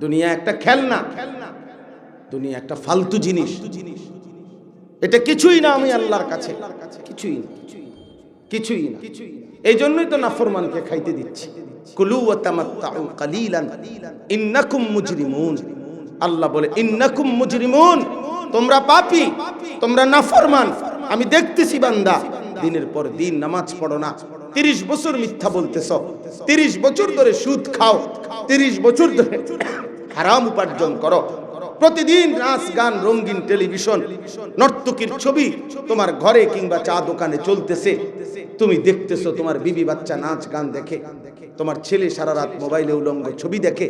দুনিয়া একটা খেলনা, দুনিয়া একটা ফালতু জিনিস। এটা কিছুই না আমি আল্লাহর কাছে। কিছুই না। কিছুই না। এই জন্যই তো নাফরমানকে খাইতে দিচ্ছি। কুলু আল্লাহ বলে, ইন্নাকুম মুজরিমুন, তোমরা পাপী, তোমরা নাফরমান। আমি দেখতেছি বান্দা, দিনের পর দিন নামাজ পড়ো না। তিরিশ বছর মিথ্যা বলতেছ। তিরিশ বছর ধরে সুদ খাও। তিরিশ বছর ধরে হারাম উপার্জন করো। প্রতিদিন নাচ গান, রঙিন টেলিভিশন, নর্তকীর ছবি তোমার ঘরে কিংবা চা দোকানে চলতেছে। তুমি দেখতেছো তোমার বিবি বাচ্চা নাচ, গান দেখে। তোমার ছেলে সারা রাত মোবাইলে উলঙ্গ ছবি দেখে।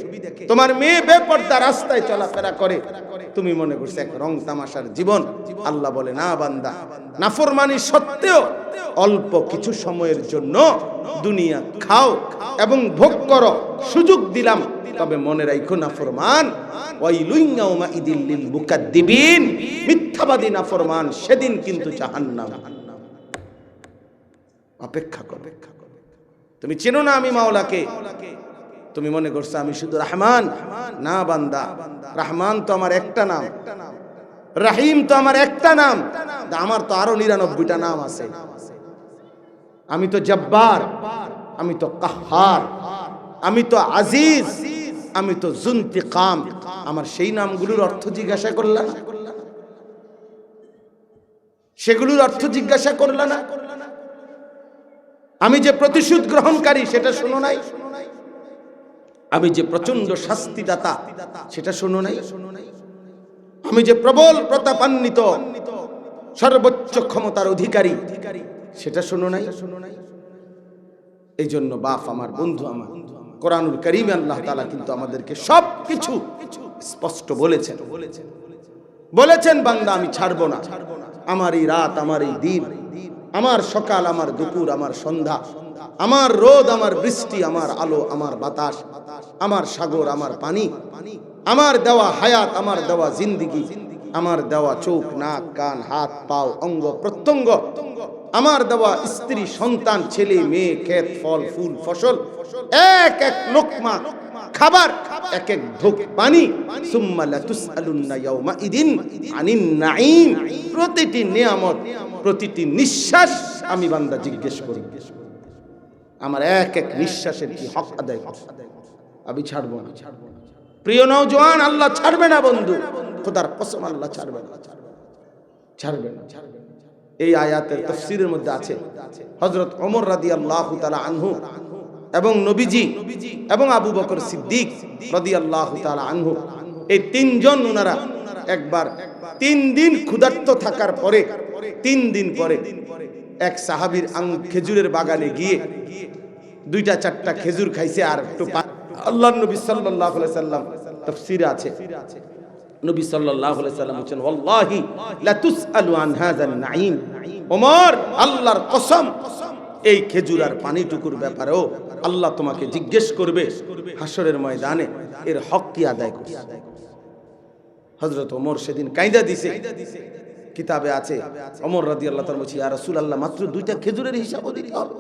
তোমার মেয়ে বেপর্দা রাস্তায় চলাফেরা করে। তুমি মনে করছ এক রং তামাশার জীবন। আল্লাহ বলে, না বান্দা, নাফরমানি সত্ত্বেও অল্প কিছু সময়ের জন্য দুনিয়া খাও এবং ভোগ করো। সুযোগ দিলাম। তবে মনে রাখো লিল মুকাদ্দিবিন। মিথ্যাবাদী নাফরমান সেদিন কিন্তু জাহান্নাম। অপেক্ষা কর। অপেক্ষা কর তুমি চেনো না আমি মাওলাকে? তুমি মনে করছ আমি শুধু রহমান? না বান্দা, রহমান তো আমার একটা নাম। রাহিম তো আমার একটা নাম। আমার তো আরও নিরানব্বইটা নাম আছে। আমি তো জব্বার, আমি তো কাহার। আমি তো আজিজ, আমি তো জুন্তিকাম। আমার সেই নামগুলোর অর্থ জিজ্ঞাসা করলাম সেগুলোর অর্থ জিজ্ঞাসা করলা না? আমি যে প্রতিশোধ গ্রহণকারী, সেটা শোনো নাই? আমি যে প্রচণ্ড শাস্তিদাতা, সেটা শোনো নাই? আমি যে প্রবল প্রতাপান্বিত, সর্বোচ্চ ক্ষমতার অধিকারী, সেটা শোনো নাই? এই জন্য বাপ আমার, বন্ধু আমার কোরআনুল করিম আল্লাহ তালা কিন্তু আমাদেরকে সব কিছু স্পষ্ট বলেছেন। বলেছেন, বান্দা, আমি ছাড়বো না। আমার এই রাত আমার এই দিন, আমার সকাল, আমার দুপুর, আমার সন্ধ্যা, আমার রোদ, আমার বৃষ্টি, আমার আলো, আমার বাতাস, আমার সাগর, আমার পানি, আমার দেওয়া হায়াত, আমার দেওয়া জিন্দিগি, আমার দেওয়া চোখ, নাক, কান, হাত, পাও, অঙ্গ, প্রত্যঙ্গ আমার দেওয়া স্ত্রী, সন্তান, ছেলে, মেয়ে, ক্ষেত, ফল, ফুল, ফসল, এক এক লোকমা, খাবার, এক এক ঢোক পানি প্রতিটি নিয়ামত, প্রতিটি নিঃশ্বাস আমি বান্দা জিজ্ঞেস করি। আমার এক এক নিঃশ্বাসের কি হক আদায় আমি ছাড়বো না। প্রিয় নওজোয়ান, আল্লাহ ছাড়বে না বন্ধু। খোদার কসম, আল্লাহ ছাড়বে না ছাড়বে না। ছাড়বে না। এই আয়াতের তফসিরের মধ্যে আছে। হজরত ওমর রাদি আল্লাহ আনহু এবং নবীজি এবং আবু বকর সিদ্দিক রাদি আল্লাহ আনহু, এই তিনজন ওনারা একবার তিন দিন ক্ষুধার্ত থাকার পরে, তিন দিন পরে এক সাহাবীর আং খেজুরের বাগানে গিয়ে দুইটা চারটা খেজুর খাইছে আর একটু আল্লাহ নবী আলাইহি সাল্লাম তাফসীরে আছে। নবী সাল্লাল্লাহু আলাইহি সাল্লাম বলেন ওয়াল্লাহি লা তুসআলু আন হাযান নাঈম। ওমর, আল্লাহর কসম, এই খেজুর আর পানিটুকুর ব্যাপারেও আল্লাহ তোমাকে জিজ্ঞেস করবে হাসরের ময়দানে, এর হক কি আদায় করছে? হযরত ওমর সেদিন কায়দা দিছে, কিতাবে আছে, ওমর রাদিয়াল্লাহু তাআলা বলছি, ইয়া রাসূলুল্লাহ, মাত্র দুইটা খেজুরের হিসাবও দিতে হবে।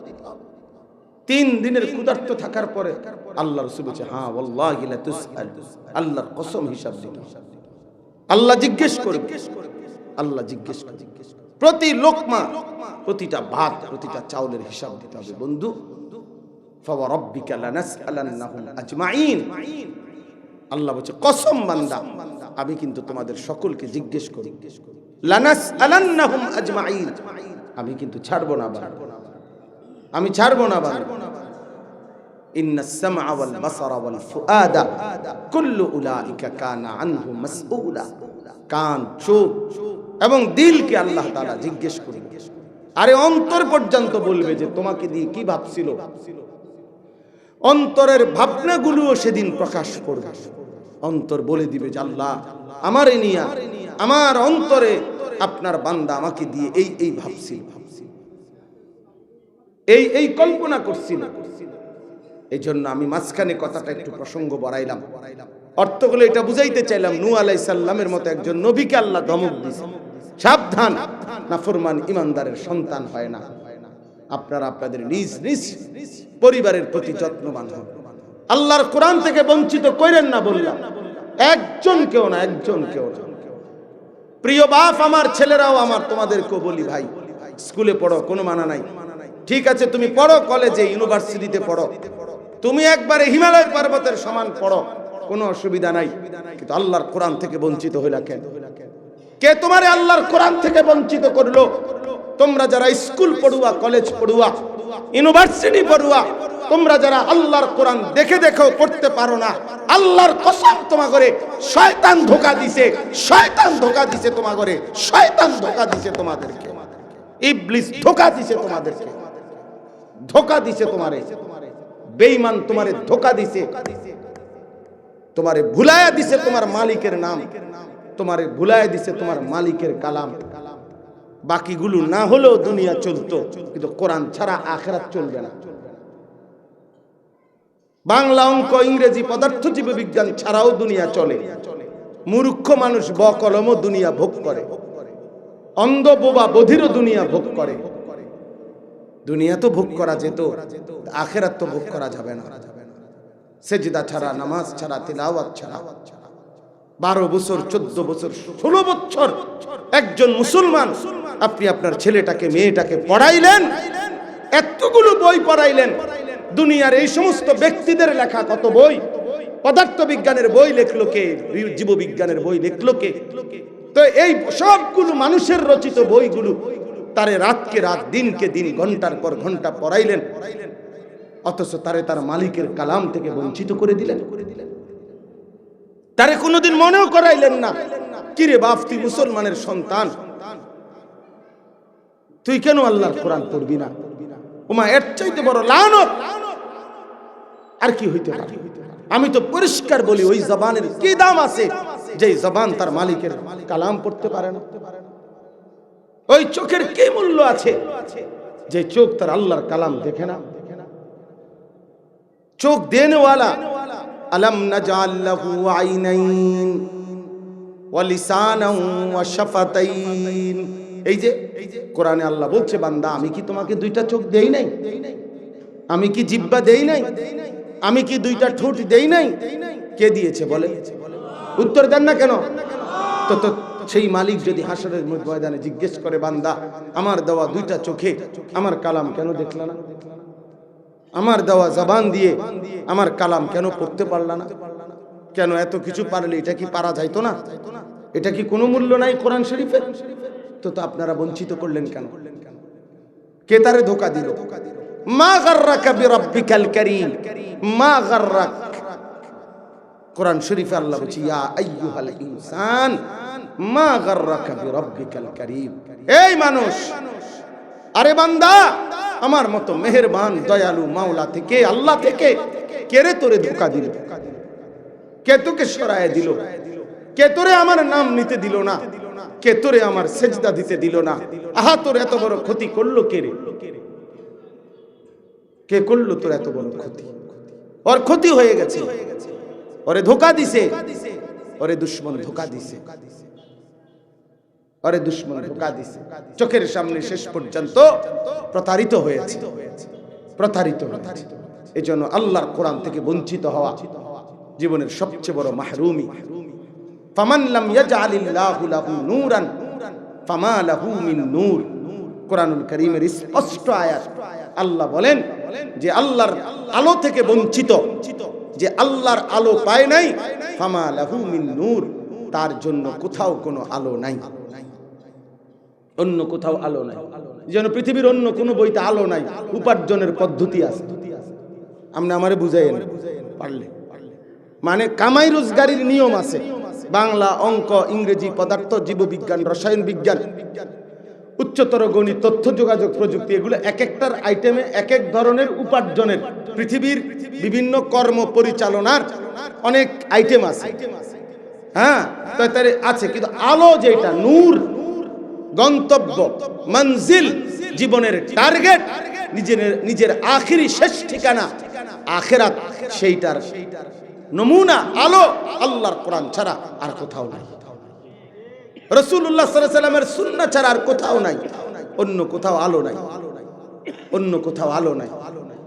তিন দিনের ক্ষুধার্ত থাকার পরে আল্লাহ রসুল বলছে হ্যাঁ তুসআল আল্লাহর কসম হিসাব দিতে। আল্লাহ জিজ্ঞেস করবে। আল্লাহ জিজ্ঞেস প্রতি লোকমা প্রতিটা ভাত, প্রতিটা চাউলের হিসাব দিতে হবে, বন্ধু। আল্লাহ বলছে, কসম বান্দা, আমি কিন্তু তোমাদের সকলকে জিজ্ঞেস করি আমি কিন্তু ছাড়বো না আমি ছাড়বো না কানা চোখ এবং দিলকে আল্লাহ জিজ্ঞেস করবে আরে অন্তর পর্যন্ত বলবে যে তোমাকে দিয়ে কি ভাবছিল? অন্তরের ভাবনাগুলোও সেদিন প্রকাশ করবে। অন্তর বলে দিবে যে আল্লাহ, আমার নিয়া, আমার অন্তরে আপনার বান্দা আমাকে দিয়ে এই এই ভাবছিল। এই এই কল্পনা করছিল। এই জন্য আমি মাঝখানে কথাটা একটু প্রসঙ্গ বাড়াইলাম। অর্থগুলো এটা বুঝাইতে চাইলাম নু আলাই সাল্লামের মতো একজন নবীকে আল্লাহ ধমক দিছে। সাবধান, নাফরমান ইমানদারের সন্তান হয় না। আপনারা আপনাদের নিজ নিজ পরিবারের প্রতি যত্নবান হন। আল্লাহর কোরআন থেকে বঞ্চিত করেন না বললাম। একজন কেউ না, একজন কেউ না। প্রিয় বাপ আমার, ছেলেরাও আমার, তোমাদেরকেও বলি ভাই, স্কুলে পড়ো, কোনো মানা নাই। ঠিক আছে, তুমি পড়ো, কলেজে, ইউনিভার্সিটিতে পড়ো। তুমি একবারে হিমালয় পর্বতের সমান পড়ো। কোনো অসুবিধা নাই। কিন্তু আল্লাহর কোরআন থেকে বঞ্চিত হইলা কেন? কে তোমারে আল্লাহর কোরআন থেকে বঞ্চিত করল? তোমরা যারা স্কুল পড়ুয়া, কলেজ পড়ুয়া, ইউনিভার্সিটি পড়ুয়া, তোমরা যারা আল্লাহর কোরআন দেখে দেখেও পড়তে পারো না, আল্লাহর কসম তোমা করে শয়তান ধোকা দিছে, শয়তান ধোকা দিছে তোমা করে শয়তান ধোকা দিছে তোমাদেরকে। ইবলিস ধোকা দিছে তোমাদেরকে। ধোকা দিছে তোমারে। বেঈমান তোমারে ধোকা দিছে। তোমারে ভুলায়া দিছে তোমার মালিকের নাম। তোমারে ভুলায়া দিছে তোমার মালিকের কালাম। বাকিগুলো না হলেও দুনিয়া চলতো, কিন্তু কোরআন ছাড়া আখেরাত চলবে না। বাংলা অঙ্ক, ইংরেজি পদার্থ জীববিজ্ঞান ছাড়াও দুনিয়া চলে। মূর্খ মানুষ বকলমও দুনিয়া ভোগ করে। অন্ধ বোবা বধিরও দুনিয়া ভোগ করে। দুনিয়া তো ভোগ করা যেত, আখেরাত তো ভোগ করা যাবে না। সেজদা ছাড়া, নামাজ ছাড়া, তিলাওয়াত ছাড়া। বারো বছর, চোদ্দ বছর, ষোলো বছর একজন মুসলমান, আপনি আপনার ছেলেটাকে, মেয়েটাকে পড়াইলেন, এতগুলো বই পড়াইলেন, দুনিয়ার এই সমস্ত ব্যক্তিদের লেখা কত বই? পদার্থ বিজ্ঞানের বই লেখলো কে? জীববিজ্ঞানের বই লেখলো কে? তো এই সবগুলো মানুষের রচিত বইগুলো তারে রাতকে রাত, দিনকে দিন, ঘণ্টার পর ঘণ্টা পড়াইলেন। অথচ তারে তার মালিকের কালাম থেকে বঞ্চিত করে দিলেন। তারে কোনোদিন মনেও করাইলেন না। কিরে বাপ মুসলমানের সন্তান। তুই কেন আল্লাহর কোরআন পড়বি না? ওমা এর চাইতে বড় লানত। আর কি হইতে পারে? আমি তো পরিষ্কার বলি, ওই জবানের কি দাম আছে যে জবান তার মালিকের কালাম পড়তে পারে না। ওই চোখের কি মূল্য আছে? যে চোখ তার আল্লাহর কালাম দেখে না। চোখ দেনেওয়ালা। আলম নাজাল লাহু আইনাইন ওয়া লিসানাও ওয়া শাফাতাইন। এই যে, কোরআনে আল্লাহ বলছে, বান্দা, আমি কি তোমাকে দুইটা চোখ দেই নাই? আমি কি জিব্বা দেই নাই? আমি কি দুইটা ঠোঁট দেই নাই? কে দিয়েছে বলে? উত্তর দেন না কেন? তো সেই মালিক যদি হাসরের ময়দানে জিজ্ঞেস করে, বান্দা, আমার দেওয়া দুইটা চোখে আমার কালাম কেন দেখলা না? আমার দেওয়া জবান দিয়ে আমার কালাম কেন পড়তে পারলা না? কেন এত কিছু পারলে এটা কি পারা যাইতো না? এটা কি কোনো মূল্য নাই কোরআন শরীফের তো তো আপনারা বঞ্চিত করলেন কেন? কে তারে ধোকা দিল? কোরআন শরীফে আল্লাহ বলছে ইনসান মা গাররাকা এই মানুষ, আরে বান্দা, আমার মতো মেহেরবান, দয়ালু মাওলা থেকে, আল্লাহ থেকে কেরে তোরে ধোকা দিল। কে তোকে সরায় দিল? কে তোরে আমার নাম নিতে দিল না? কে তোরে আমার সেজদা দিতে দিল না? আহা, তোর এত বড় ক্ষতি করল কে রে? কে করল তোর এত বড় ক্ষতি? ওর ক্ষতি হয়ে গেছে। ওরে ধোকা দিছে। ওরে দুশ্মন ধোকা দিছে। ওরে দুশ্মন ধোকা দিছে। চোখের সামনে শেষ পর্যন্ত প্রতারিত হয়েছে। প্রতারিত এই জন্য আল্লাহর কোরআন থেকে বঞ্চিত হওয়া জীবনের সবচেয়ে বড় মাহরুমি। ইয়াজআলিল্লাহু লাহু নূরান ফামা লাহু মিন নূর। কোরআনুল কারীমের স্পষ্ট আয়াত। আল্লাহ বলেন যে আল্লাহর আলো থেকে বঞ্চিত। যে আল্লাহর আলো পায় নাই ফামা লাহু মিন নূর। তার জন্য কোথাও কোনো আলো নাই। অন্য কোথাও আলো নাই। যেন পৃথিবীর অন্য কোনো বইতে আলো নাই। উপার্জনের পদ্ধতি আছে। আপনি আমারে বুঝাইন পারলে। মানে কামাই রোজগারির নিয়ম আছে। বাংলা অঙ্ক, ইংরেজি পদার্থ, জীববিজ্ঞান, রসায়ন বিজ্ঞান, উচ্চতর গণিত, তথ্য যোগাযোগ প্রযুক্তি, এগুলো এক একটার আইটেমে এক এক ধরনের উপার্জনের পৃথিবীর বিভিন্ন কর্ম পরিচালনার অনেক আইটেম আছে। হ্যাঁ? তো তার আছে। কিন্তু আলো যেটা, নূর গন্তব্য, মঞ্জিল, জীবনের টার্গেট, নিজের নিজের আখিরি শেষ ঠিকানা, আখেরাত, সেইটার নমুনা, আলো, আল্লাহর কোরআন ছাড়া আর কোথাও নাই। রসুল্লাহ সাল্লামের সুন্না ছাড়া আর কোথাও নাই। অন্য কোথাও আলো নাই। অন্য কোথাও আলো নাই।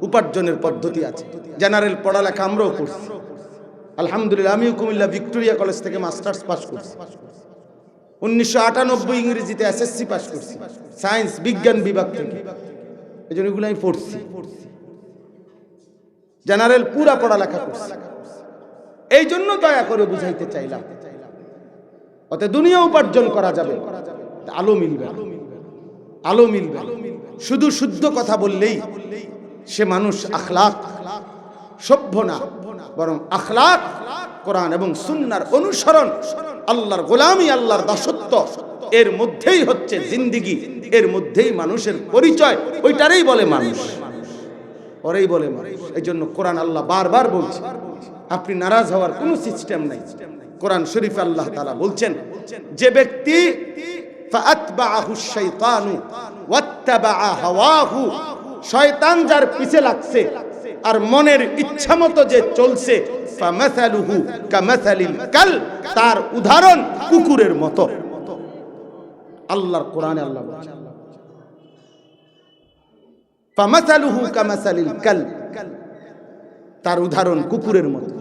উপার্জনের পদ্ধতি আছে। জেনারেল পড়ালেখা আমরাও করছি। আলহামদুলিল্লাহ, আমিও কুমিল্লা ভিক্টোরিয়া কলেজ থেকে মাস্টার্স পাস করছি। উনিশশো আটানব্বই ইংরেজিতে এসএসসি পাস করছি। সায়েন্স বিজ্ঞান বিভাগ থেকে। এই জন্য এগুলো আমি পড়ছি। জেনারেল পুরা পড়ালেখা করছি। এই জন্য দয়া করে বুঝাইতে চাইলাম। অতে দুনিয়া উপার্জন করা যাবে। আলো মিলবে। আলো মিলবে। শুধু শুদ্ধ কথা বললেই সে মানুষ আখলাক। সভ্য না, বরং আখলাক, কোরআন এবং সুন্নার অনুসরণ আল্লাহর গোলামি, আল্লাহর দাসত্ব। এর মধ্যেই হচ্ছে জিন্দিগি, এর মধ্যেই মানুষের পরিচয়, ওইটারেই বলে মানুষ। ওরেই বলে মানুষ। এই জন্য কোরআন আল্লাহ বারবার বলছে। আপনি নারাজ হওয়ার কোনো সিস্টেম নাই। কোরআন শরীফ আল্লাহ তালা বলছেন, যে ব্যক্তি শয়তান যার পিছে লাগছে আর মনের ইচ্ছা মতো যে চলছে তার উদাহরণ কুকুরের মতো। আল্লাহর কোরআনে আল্লাহ তার উদাহরণ কুকুরের মতো।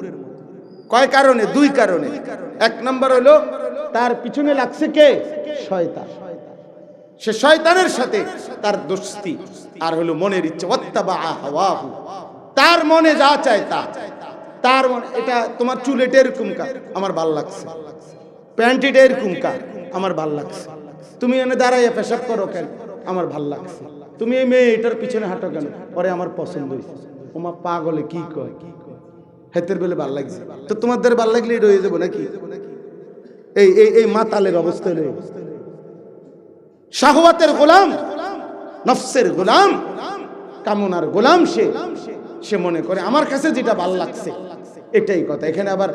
কয় কারণে? দুই কারণে। এক নম্বর হলো, তার পিছনে লাগছে কে? শয়তান। সে শয়তানের সাথে তার দোস্তি। আর হলো মনের ইচ্ছে হাওয়া তার মনে যা চায় তা। তার মনে এটা তোমার চুল এটা এরকম কা আমার ভালো লাগছে। প্যান্ট এটা এরকম কা আমার ভালো লাগছে। তুমি এনে দাঁড়াইয়া পেশাব করো কেন? আমার ভালো লাগছে। তুমি এই মেয়ে এটার পিছনে হাঁটো কেন? পরে আমার পছন্দ হয়েছে। ওমা পাগলে কি কয়? হেতের বেলে ভালো লাগছে। তো তোমাদের ভালো লাগলে হয়ে যাব নাকি? এই এই এই মাতালের অবস্থা এই। শাহওয়াতের গোলাম, নফসের গোলাম, কামনার গোলাম সে। সে মনে করে আমার কাছে যেটা ভালো লাগছে এটাই কথা। এখানে আবার